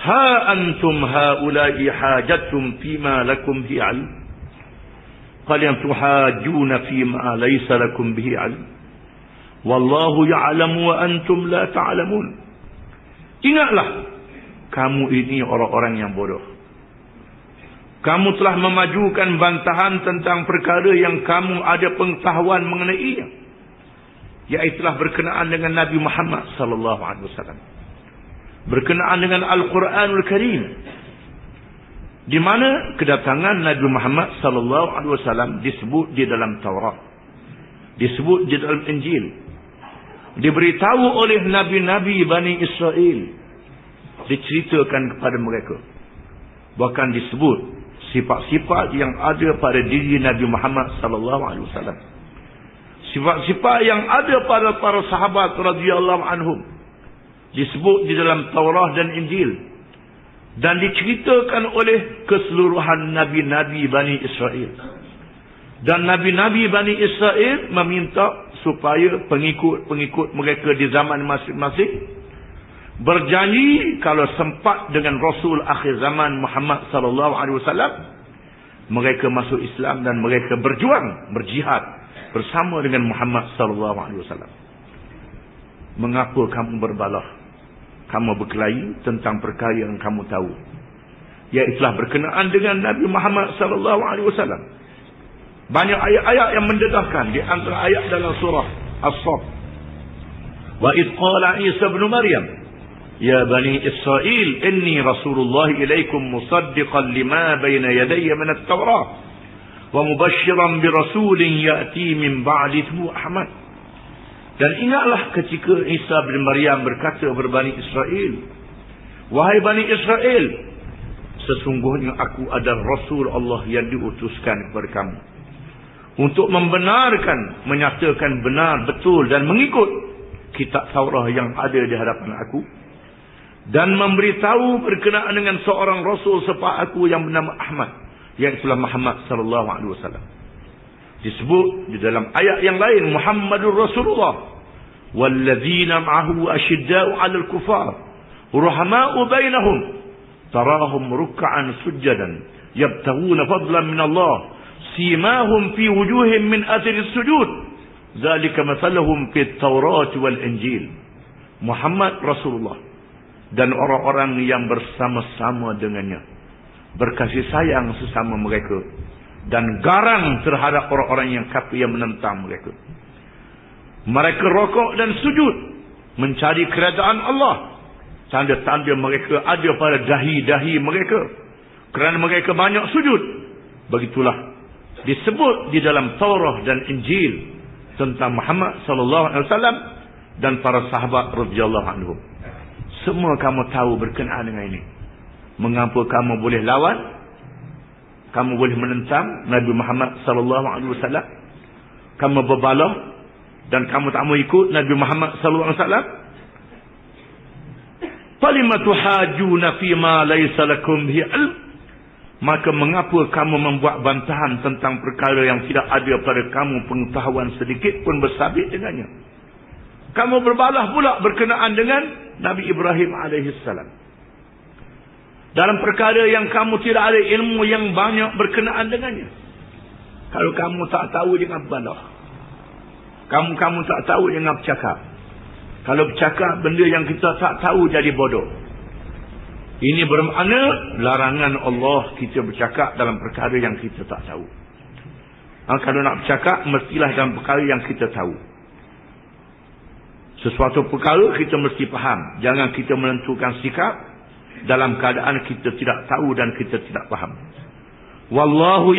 Ha antum haula'i hajatum fima lakum bihi ilm. Kalian tuhajuna fima laysa lakum bihi ilm. Wallahu ya'lamu wa antum la ta'lamun. Ingatlah kamu ini orang-orang yang bodoh. Kamu telah memajukan bantahan tentang perkara yang kamu ada pengetahuan mengenainya. Iaitulah berkenaan dengan Nabi Muhammad sallallahu alaihi wasallam berkenaan dengan Al-Quranul Karim. Di mana kedatangan Nabi Muhammad sallallahu alaihi wasallam disebut di dalam Taurat. Disebut di dalam Injil. Diberitahu oleh nabi-nabi Bani Israel. Diceritakan kepada mereka. Bahkan disebut sifat-sifat yang ada pada diri Nabi Muhammad sallallahu alaihi wasallam. Sifat-sifat yang ada pada para sahabat radhiyallahu anhum disebut di dalam Taurah dan Injil dan diceritakan oleh keseluruhan nabi-nabi Bani Israel. Dan nabi-nabi Bani Israel meminta supaya pengikut-pengikut mereka di zaman masing-masing berjanji kalau sempat dengan Rasul akhir zaman Muhammad sallallahu alaihi wasallam mereka masuk Islam dan mereka berjuang berjihad bersama dengan Muhammad sallallahu alaihi wasallam. Mengapa kamu berbalah? Kamu berkelahi tentang perkara yang kamu tahu. Iaitulah berkenaan dengan Nabi Muhammad sallallahu alaihi wasallam. Banyak ayat-ayat yang mendedahkan di antara ayat dalam surah As-Saff. Wa id qala Isa ibn Maryam Ya bani Israel inni Rasulullah ilaikum musaddiqan lima bayna yadayya min at-Taurah wa mubashshiran bi rasulin ya'ti min ba'di Ahmad dan ingatlah ketika Isa bin Maryam berkata kepada Bani Israel. Wahai Bani Israel. Sesungguhnya aku adalah Rasul Allah yang diutuskan kepada kamu. Untuk membenarkan, menyatakan benar, betul dan mengikut kitab Taurah yang ada di hadapan aku. Dan memberitahu berkenaan dengan seorang Rasul sepak aku yang bernama Ahmad. Yang itulah Muhammad sallallahu alaihi wasallam disebut di dalam ayat yang lain Muhammadur Rasulullah. Walladzina ma'ahu ashidda'u 'alal kufar rahama'u bainahum tarahum ruk'an sujadan yabtaghuna fadlan min Allah simahum fi wujuhihim min athari sujud. Zalika mathaluhum fi at-taurat wal injil. Muhammad Rasulullah dan orang-orang yang bersama-sama dengannya. Berkasih sayang sesama mereka dan garang terhadap orang-orang yang kafir yang menentang mereka mereka rokok dan sujud. Mencari kerajaan Allah. Tanda-tanda mereka ada pada dahi-dahi mereka. Kerana mereka banyak sujud. Begitulah. Disebut di dalam Taurah dan Injil. Tentang Muhammad sallallahu alaihi wasallam dan para sahabat radhiyallahu anhum. Semua kamu tahu berkenaan dengan ini. Mengapa kamu boleh lawan? Kamu boleh menentang Nabi Muhammad sallallahu alaihi wasallam? Kamu berbalah dan kamu tak mau ikut Nabi Muhammad sallallahu alaihi wasallam. Falimatu hajuna fi ma laysa lakum bi ilm? Maka mengapa kamu membuat bantahan tentang perkara yang tidak ada pada kamu pengetahuan sedikit pun bersabit dengannya? Kamu berbalah pula berkenaan dengan Nabi Ibrahim alaihi salam dalam perkara yang kamu tidak ada ilmu yang banyak berkenaan dengannya kalau kamu tak tahu jangan balah kamu-kamu tak tahu jangan bercakap. Kalau bercakap benda yang kita tak tahu jadi bodoh. Ini bermakna larangan Allah kita bercakap dalam perkara yang kita tak tahu. Ha, kalau nak bercakap mestilah dalam perkara yang kita tahu. Sesuatu perkara kita mesti faham. Jangan kita menentukan sikap dalam keadaan kita tidak tahu dan kita tidak faham. Wallahu ya